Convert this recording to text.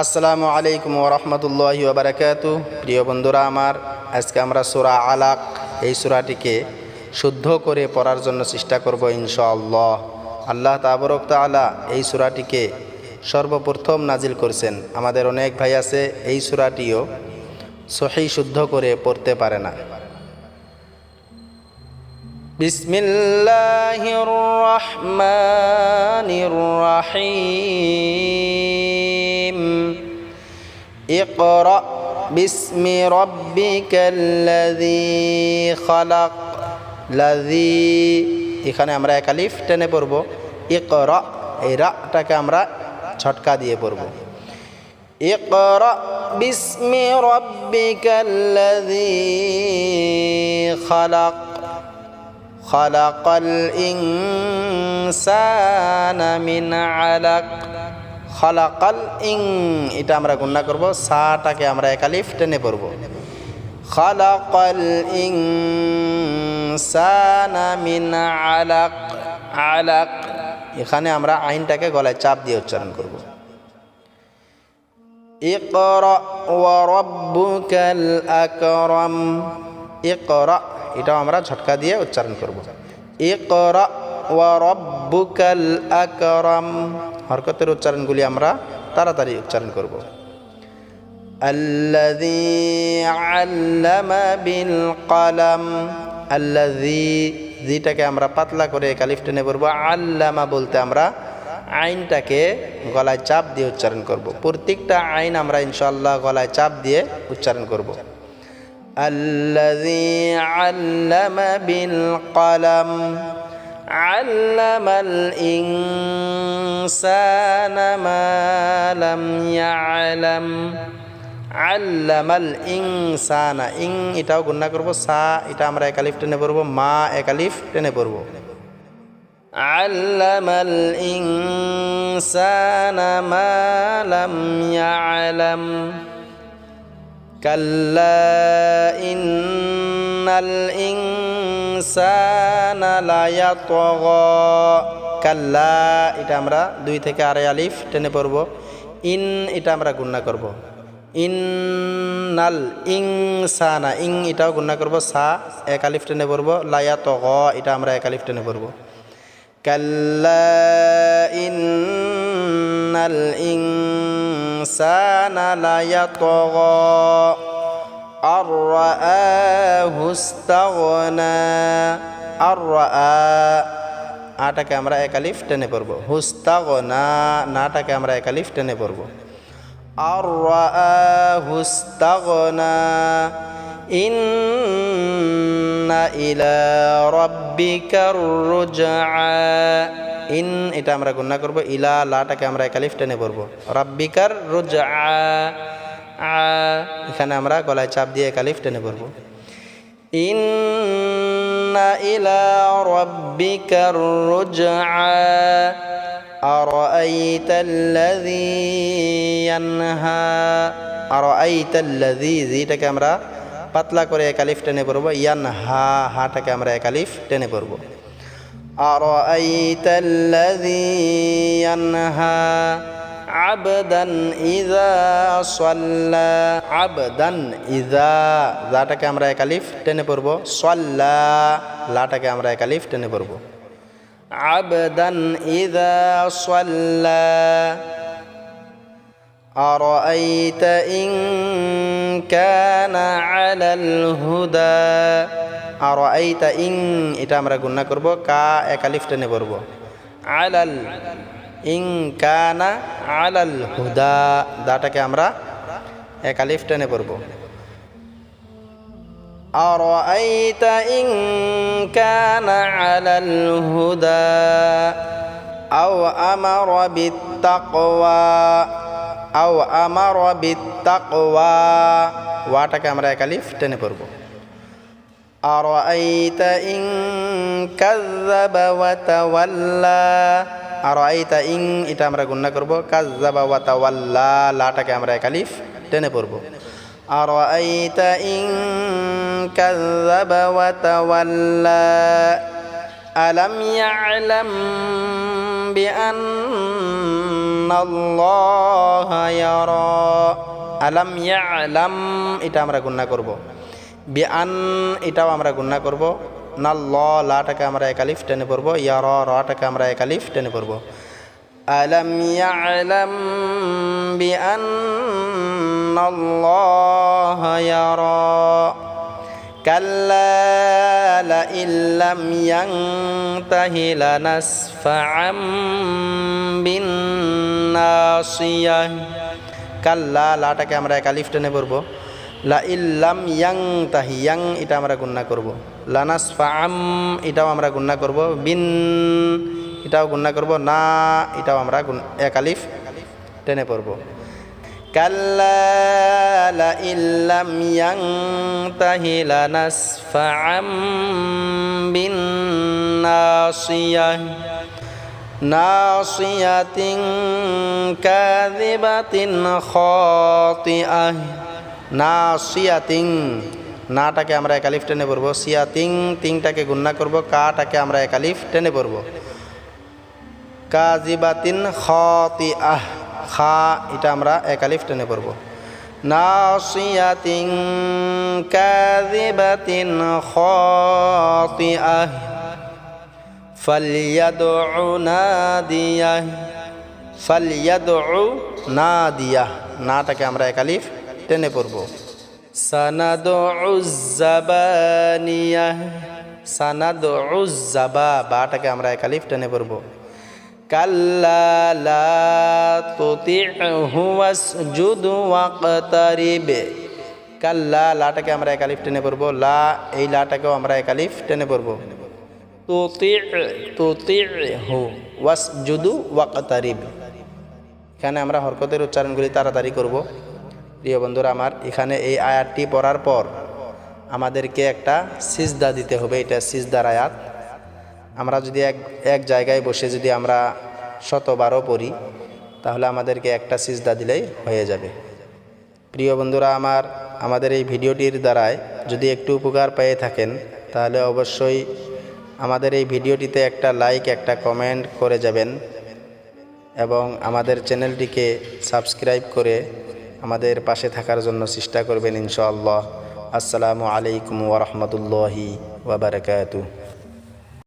আসসালামু আলাইকুম ওরহমতুল্লাহ বারাকাতু। প্রিয় বন্ধুরা আমার, আজকে আমরা সুরা আলাক, এই সুরাটিকে শুদ্ধ করে পড়ার জন্য চেষ্টা করব ইনশাআল্লাহ। আল্লাহ তাবরক তালা এই সুরাটিকে সর্বপ্রথম নাজিল করছেন। আমাদের অনেক ভাই আছে, এই সুরাটিও সহি শুদ্ধ করে পড়তে পারে না। বিসমিল্লাহির রহমানির রহিম। اقرأ باسم ربك الذي خلق الذي এখানে আমরা একালিফ টেনে পড়ব ইকরা এই রাটাকে আমরা ছটকা দিয়ে পড়ব اقرأ باسم ربك الذي خلق خلق الإنسان من علق খলাকাল ইং, এটা আমরা গুণনা করব, সাটাকে আমরা একালিফ টেনে পড়ব। খলাকাল ইং মিন আলাক আলাক, এখানে আমরা আইনটাকে গলায় চাপ দিয়ে উচ্চারণ করব। ইকরা ওয়া রাব্বুকাল আকরাম, ইকরা, এটাও আমরা ঝটকা দিয়ে উচ্চারণ করব। ইকরা ওয়া রব্বুকাল আকরাম। হরকতের উচ্চারণগুলি আমরা তাড়াতাড়ি উচ্চারণ করব। আল্লাযী আল্লামা বিল কলম। আল্লাযী জিটাকে আমরা পাতলা করে কালিফটেনে টেনে আল্লামা বলতে আমরা আইনটাকে গলায় চাপ দিয়ে উচ্চারণ করব। প্রত্যেকটা আইন আমরা ইনশাল্লাহ গলায় চাপ দিয়ে উচ্চারণ করব। আল্লাযী আল্লামা বিল কলম। علم الإنسان ما لم يعلم علم الإنسان ইং এটাও গুণনা করব সা এটা আমরা একালিফ টেনে পড়ব মা একালিফ টেনে পড়ব علم الإنسان ما لم يعلم كلا ইনসান লায়া তগ কাল্লা, এটা আমরা দুই থেকে আড়াই আলিফ টেনে পড়ব। ইন, এটা আমরা গুন্না করব। ইন নাল ইং সানা ইং এটাও গুন্না করব। সা, এক আলিফ টেনে পড়ব। লায়া তগ এটা আমরা এক আলিফ টেনে পড়ব। কাল্লা, ইন্নাল না লায়া তগ আর রাআহু ইস্তাগনা। আর আটাকে আমরা এক আলিফ টেনে পড়ব। হুস্তাগনা নাটাকে আমরা এক আলিফ টেনে পড়ব। আর হুস্তাগনা ইন্না ইলা রব্বিকার ইন, এটা আমরা গুণনা করব। ইলা, লাটাকে আমরা একালিফ টেনে পড়ব। রব্বিকার রুজআ। আ এখানে আমরা গলায় চাপ দিয়ে একালিফ টেনে পড়ব ইন্না ইলা রব্বিকার রুজআ أرأيت الذي ينهى أرأيت الذي জিটাকে আমরা পাতলা করে একালিফ টেনে পড়ব ইয়ান হা হাটাকে আমরা একালিফ টেনে পড়ব أرأيت الذي ينهى عبدا إذا صلى عبدا إذا যাটাকে আমরা একালিফ টেনে পড়ব صلى লাটাকে আমরা একালিফ টেনে পড়ব عبدا إذا صلى أرأيت إن كان على الهدى أرأيت إن এটা আমরা গুণনা করব কা একালিফ টেনে পড়ব আলাল ইন কানা আলাল হুদা দাটাকে আমরা একালিফ টেনে পড়ব أرأيت إن كان على الهدى أو أمر بالتقوى আও আমার বিত্তাকওয়া ওয়াটাকে আমরা একালিফ টেনে পড়ব আর আইতা ইং কাজ্জাবা ওয়া তাওয়াল্লা আর আইতা ইং এটা আমরা গুণনা করব কাজ্জাবা ওয়া তাওয়াল্লা লাটাকে আমরা একালিফ টেনে পড়ব আর আইতা ইং কাজ্জাবা ওয়া তাওয়াল্লা আলাম ইয়ালাম بأن الله يرى আলাম ইয়ালাম এটা আমরা গুণনা করব বিআন এটাও আমরা গুণনা করব না ল লাটাকে আমরা একালিফ টেনে পড়ব ইয়া র রটাকে আমরা একালিফ টেনে পড়ব আলাম ইয়ালাম বিআন আল্লাহ ইয়ারা كلا لئن لم ينته لنسفعا بالناصية কাল্লা লাটাকে আমরা একালিফ টেনে পড়বো লা ইল্লাম ইয়াং তাহিয়াং এটা আমরা গুন্না করব। লানাস ফাম এটাও আমরা গুন্না করব। বিন, এটাও গুন্না করব। না, এটাও আমরা এক আলিফ টেনে পড়ব। কাল্লা ইল্লাম ইয়াং তাহি লানাস ফাম বিন নাসিয়া, নাসিয়াতিন কাযিবাতিন খাতিআহ। না সিয়াতিং নাটাকে আমরা একালিফ টেনে পড়ব। সিয়াতিং তিংটাকে গুন্না করব। কাটাকে আমরা একালিফ টেনে পড়ব। কাজিবাতিন তি আহ খা, এটা আমরা একালিফ টেনে পড়ব। কাজিবাতিন আহ নাটাকে আমরা একালিফ টেনে পড়ব। সানাদউ জাবানিয়াহ সানাদউ জাবা বাটাকে আমরা একালিফ টেনে পড়ব। কাল্লা লাটাকে আমরা একালিফ টেনে পড়ব। লা, এই লাটাকেও আমরা একালিফ টেনে পড়ব। ওয়াস জুদু ওয়াকাতারিব। এখানে আমরা হরকতের উচ্চারণগুলি তাড়াতাড়ি করব। প্রিয় বন্ধুরা, আমার এখানে এই আয়াতটি পড়ার পর আমাদেরকে একটা সিজদা দিতে হবে। এটা সিজদার আয়াত। আমরা যদি এক এক জায়গায় বসে যদি আমরা শতবারও পড়ি, তাহলে আমাদেরকে একটা সিজদা দিলেই হয়ে যাবে। প্রিয় বন্ধুরা, আমার, আমাদের এই ভিডিওটির দ্বারায় যদি একটু উপকার পেয়ে থাকেন, তাহলে অবশ্যই আমাদের এই ভিডিওটিতে একটা লাইক, একটা কমেন্ট করে যাবেন এবং আমাদের চ্যানেলটিকে সাবস্ক্রাইব করে আমাদের পাশে থাকার জন্য চেষ্টা করবেন ইনশাআল্লাহ। আসসালামু আলাইকুম ওরহমতুল্লাহি ওবরাকাতু